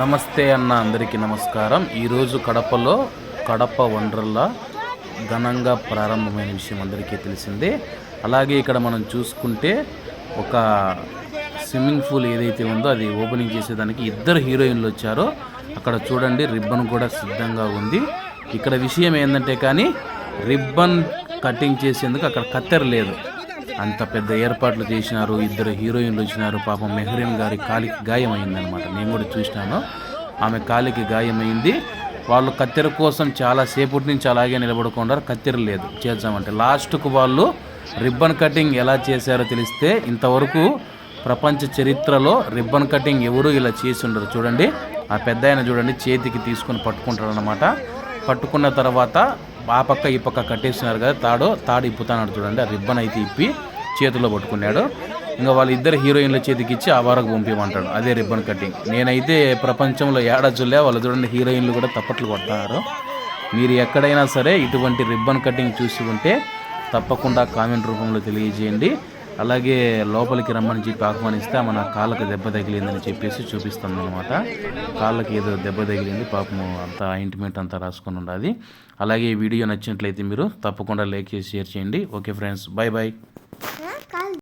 నమస్తే అన్న అందరికీ నమస్కారం. ఈరోజు కడపలో కడప వండర్లా ఘనంగా ప్రారంభమైన విషయం అందరికీ తెలిసిందే. అలాగే ఇక్కడ మనం చూసుకుంటే ఒక స్విమ్మింగ్ పూల్ ఏదైతే ఉందో అది ఓపెనింగ్ చేసేదానికి ఇద్దరు హీరోయిన్లు వచ్చారో. అక్కడ చూడండి రిబ్బన్ కూడా సిద్ధంగా ఉంది. ఇక్కడ విషయం ఏంటంటే కానీ రిబ్బన్ కటింగ్ చేసేందుకు అక్కడ కత్తెర లేదు. అంత పెద్ద ఏర్పాట్లు చేసినారు ఇద్దరు హీరోయిన్లు వచ్చినారు పాపం మెహరీన్ గారి కాలికి గాయం అయిందనమాట నేను కూడా చూసినాను. ఆమె కాలికి గాయమైంది. వాళ్ళు కత్తెర కోసం చాలా సేపటి నుంచి అలాగే నిలబడుకున్నారు. కత్తెర లేదు. చేద్దామంటే లాస్ట్కు వాళ్ళు రిబ్బన్ కటింగ్ ఎలా చేశారో తెలిస్తే ఇంతవరకు ప్రపంచ చరిత్రలో రిబ్బన్ కటింగ్ ఎవరు ఇలా చేసి ఉండరు చూడండి. ఆ పెద్ద ఆయన చూడండి చేతికి తీసుకొని పట్టుకుంటారనమాట పట్టుకున్న తర్వాత ఆ పక్క ఈ పక్క కట్టేసినారు కదా తాడు తాడు ఇప్పుతాడు చూడండి. ఆ రిబ్బన్ అయితే ఇప్పి చేతిలో పట్టుకున్నాడు. ఇంకా వాళ్ళ ఇద్దరు హీరోయిన్ల చేతికి ఇచ్చి ఆ వరకు పంపించమంటాడు అదే రిబ్బన్ కటింగ్. నేనైతే ప్రపంచంలో ఏడాచులే వాళ్ళు చూడండి హీరోయిన్లు కూడా తప్పట్లు కొడుతున్నారు మీరు ఎక్కడైనా సరే ఇటువంటి రిబ్బన్ కటింగ్ చూసి ఉంటే తప్పకుండా కామెంట్ రూపంలో తెలియజేయండి. అలాగే లోపలికి రమ్మని చెప్పి ఆహ్వానిస్తే మన కాళ్ళకు దెబ్బ తగిలిందని చెప్పేసి చూపిస్తుంది అనమాట కాళ్ళకి ఏదో దెబ్బ తగిలింది పాపము అంతా ఇంటిమేట్ అంతా రాసుకొని ఉండాలి. అలాగే ఈ వీడియో నచ్చినట్లయితే మీరు తప్పకుండా లైక్ చేసి షేర్ చేయండి. Okay friends bye bye